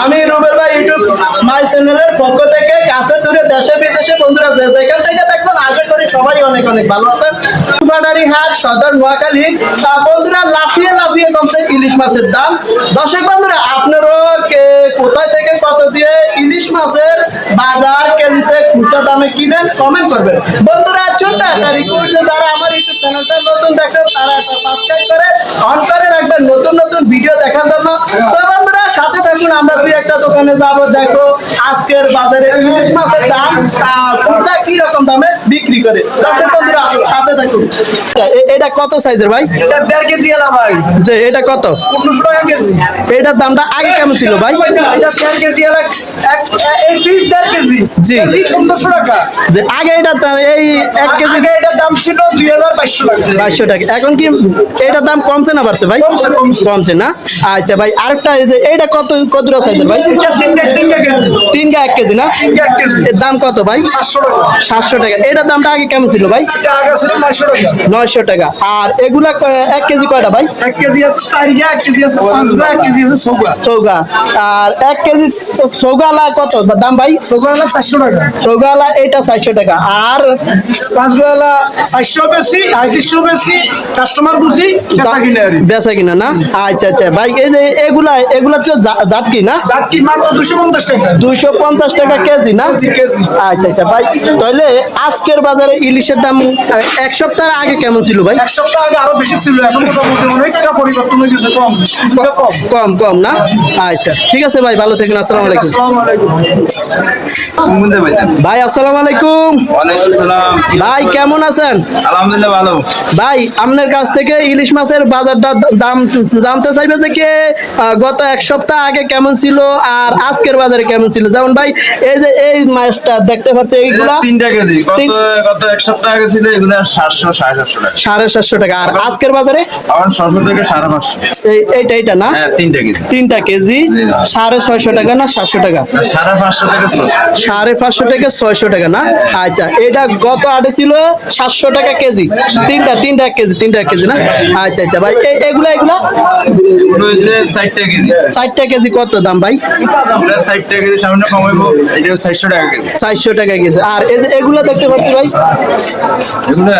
আমি রুবেল ভাই ইউটিউব মাই চ্যানেলের পক্ষ থেকে কাছে দূরে দেশে বিদেশে বন্ধুরা যে যেখান থেকে দেখবেন আশা করি সবাই অনেক অনেক ভালো আছেন। বাটারি হাট, সদর নোয়াখালী। বন্ধুরা, লাফিয়ে লাফিয়ে কমছে ইলিশ মাছের দাম। দর্শক বন্ধুরা আপনারও কে কোথায় থেকে কত দিয়ে ইলিশ মাছের বাজার কেজিতে খুচরা দামে কিনেন কমেন্ট করবেন। বন্ধুরা, ছোট্ট একটা রিকোয়েস্ট যারা আমার ইউটিউব চ্যানেলটা নতুন দেখেন তারা একটা সাবস্ক্রাইব করে অন করে রাখবেন। নতুন নতুন ভিডিও দেখার জন্য। তো বন্ধুরা আমরা দুই একটা দোকানে যাব দেখো আজকের বাজারে ইলিশ মাছের দাম খুচরা কি রকম দামে বিক্রি করে? দর্শক বন্ধুরা সাথে থাকুন। এটা কত সাইজের ভাই? এটা দেড় কেজি এলা ভাই। যে এটা কত? টাকা কেজি। এটার দামটা আগে কেমন ছিল ভাই? এটা দেড় কেজি এলা কেজি? জি। পনেরোশো টাকা। আগে এটা এই এক কেজি এটার দাম ছিল দুই হাজার বাইশশো টাকা বাইশশো টাকা। এখন কি এটার দাম কমছে না বাড়ছে ভাই? কমছে, না? আচ্ছা ভাই আরেকটা এই যে এইটা কত ভাই? তিনটে তিনটে তিন গা এক কেজি না? এর দাম কত ভাই? সাতশো টাকা। এটার দামটা আগে কেমন ছিল ভাই? নয়শো টাকা। আর এগুলা এক কেজি কয়টা ভাই? এক কেজি আছে চার গা এক কেজি আছে পাঁচ গা এক কেজি আছে ছগা চৌগা আর এক কেজি চৌগালা কত দাম ভাই? ছগা হলো চারশো টাকা। চৌগালা এইটা চারশো টাকা। আর চারশো বেশি বেশি কাস্টমার বুঝি বেচা কিনা না? আচ্ছা আচ্ছা। ভাই এই যে এগুলা এগুলা তো জা- জাত কি না? যার কি মাত্র দুশো পঞ্চাশ টাকা। দুইশো পঞ্চাশ টাকা কেজি না? কেজি আচ্ছা আচ্ছা। ভাই তাহলে আজকের বাজারে ইলিশের দাম এক সপ্তাহ আগে কেমন ছিল ভাই? এক সপ্তাহ আগে আরও বেশি ছিল এখন মোটামুটি অনেকটা পরিবর্তন হয়ে গেছে কম কম। কম কম না? আচ্ছা। ঠিক আছে ভাই ভালো থাকেন আসসালামু আলাইকুম। আসসালামু ভাই আসসালামু আলাইকুম। ভাই কেমন আছেন? আলহামদুলিল্লাহ ভালো। ভাই আপনার কাছ থেকে ইলিশ মাছের বাজারটা দাম জানতে চাইবে যে কি গত এক সপ্তাহ আগে কেমন ছিল আর আজকের বাজারে কেমন ছিল? যেমন ভাই এই যে এই মাছটা দেখতে পাচ্ছি এটা এইগুলা তিনটা কেজি। গত এক সপ্তাহ আগে ছিল এগুলো সাতশো সাড়ে সাতশো টাকা। সাড়ে সাতশো টাকা। আর আজকের বাজারে? আমার ছশো থেকে সাড়ে পাঁচশো। এই- এইটা এইটা না? হ্যাঁ তিনটা কেজি। তিনটা কেজি সাড়ে ছয়শো টাকা না সাতশো টাকা? সাড়ে পাঁচশো ছশো সাড়ে পাঁচশো থেকে ছয়শো টাকা না? আচ্ছা এটা গত আটে ছিল সাতশো টাকা কেজি। তিনটা তিনটা এক কেজি তিনটা এক কেজি না? আচ্ছা আচ্ছা ভাই এগুলা এগুলা? ষাটটা কেজি। কত দাম ভাই? ষাটটা কেজি সামনে কমাইবো এটা চারশো টাকা কেজি। চারশো টাকা কেজি। আর এই যে এগুলা দেখতে পাচ্ছি ভাই? এগুলো?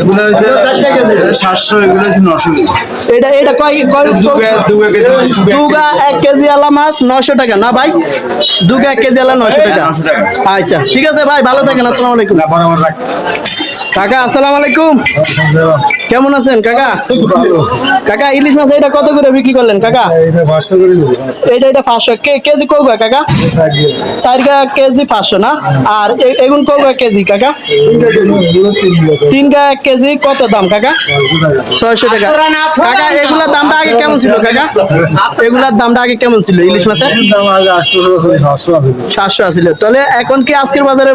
এগুলো। সাতশো এগুলো নশো এটা এটা কয় দুগা এক কেজি আলা মাছ নশো টাকা না ভাই? দুগা এক কেজি আলা নয়শো টাকা। আচ্ছা ঠিক আছে ভাই ভালো থাকেন আসসালামু আলাইকুম। রাখ কাকা আসসালামু আলাইকুম। কেমন আছেন কাকা? কাকা ইলিশ মাছ এটা কত করে বিক্রি করলেন কাকা? এটা এটা পাঁচশো। কে কেজি কৌগা কাকা? চারগা কেজি পাঁচশো না? আর এগুন কৌগা কেজি কাকা? তিন গা এক কেজি কত দাম কাকা? ছয়শো টাকা। কাকা এগুলার দামটা আগে কেমন ছিল কাকা? এগুলার দামটা আগে কেমন ছিল ইলিশ মাছের? সাতশো আছিল। তাহলে এখন কি আজকের বাজারে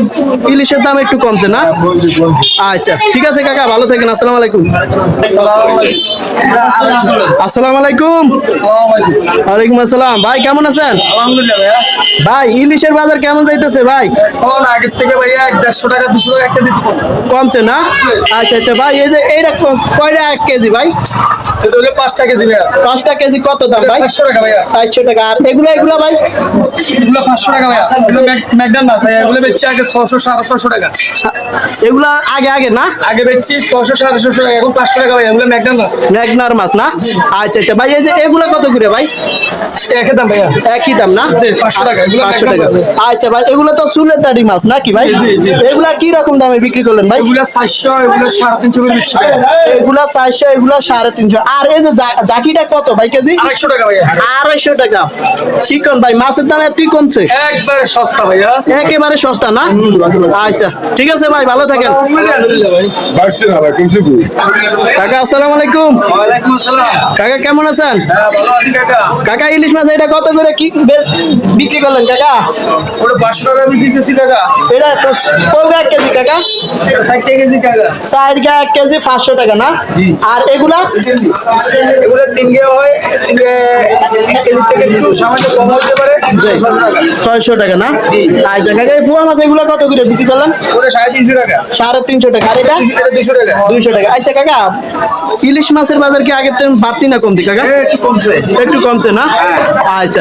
ইলিশের দাম একটু কমছে না? আচ্ছা ঠিক আছে কাকা ভালো থাকেন আসসালামু আলাইকুম। আসসালামু আলাইকুম ওয়ালাইকুম আসসালাম। ভাই, কেমন আছেন? ভাই, ইলিশের বাজার কেমন যাইতেছে, ভাই? থেকে টাকা দুশো টাকা কমছে না? আচ্ছা আচ্ছা ভাই, এই যে এইটা কয়টা এক কেজি, ভাই? পাঁচটা কেজি পাঁচটা কেজি কত দাম ভাই? চারশো টাকা ভাইয়া। চারশো টাকা। আর এগুলো এগুলো ভাই? এগুলো পাঁচশো টাকা ভাইয়া। এগুলো ম্যাকডান মাছ ভাইয়া। এগুলো বেচছি আগে ছশো সাড়ে ছশো টাকা। এগুলো আগে আগে না? আগে বেচছি ছশো সাড়ে ছশো টাকা। এখন পাঁচশো টাকা ভাইয়া। এগুলো ম্যাকডান মাছ না? আচ্ছা আচ্ছা। ভাই এই যে এগুলো কত করে ভাই? একই দাম ভাইয়া। একই দাম না? 500 টাকা, এগুলো পাঁচশো টাকা। আচ্ছা ভাই এগুলো তো চুলের দাড়ি মাছ নাকি ভাই। এগুলা কি রকম দামে বিক্রি করলেন ভাই? এগুলো চারশো এগুলো সাড়ে তিনশো এগুলা চারশো এগুলা সাড়ে তিনশো। আর এই যে জাকিটা কত ভাই কেজি? আড়াইশো টাকা ভাইয়া। আড়াইশো টাকা। চিকন ভাই মাছের দাম এতই কমছে একবারে সস্তা ভাইয়া। একেবারে সস্তা না? আচ্ছা ঠিক আছে ভাই ভালো থাকেন। ভাই। ভাই কাকা আসসালামু আলাইকুম। কাকা কেমন আছেন? হ্যাঁ ভালো আছি কাকা। ইলিশ মাছ এটা কত করে কি বে- বিক্রি করলেন কাকা? ওটা পাঁচশো টাকা বিক্রি করছি কাকা। এটা কত এক কেজি কাকা? ষাট কেজি কাকা। এক কেজি পাঁচশো টাকা না? আর এগুলা? এগুলো তিন গে হয় তিন কেজি থেকে একটু সামান্য কম হতে পারে। ছয়শো টাকা। না? আচ্ছা কাকা পোয়া মাছ এগুলো কত করে বিক্রি করলাম সাড়ে তিনশো টাকা। সাড়ে তিনশো টাকা। আর এটা? দুশো টাকা দুইশো টাকা। আচ্ছা কাকা ইলিশ মাছের বাজার কি আগের বাড়তি না কমতি কাকা? একটু কমছে। একটু কমছে না? আচ্ছা।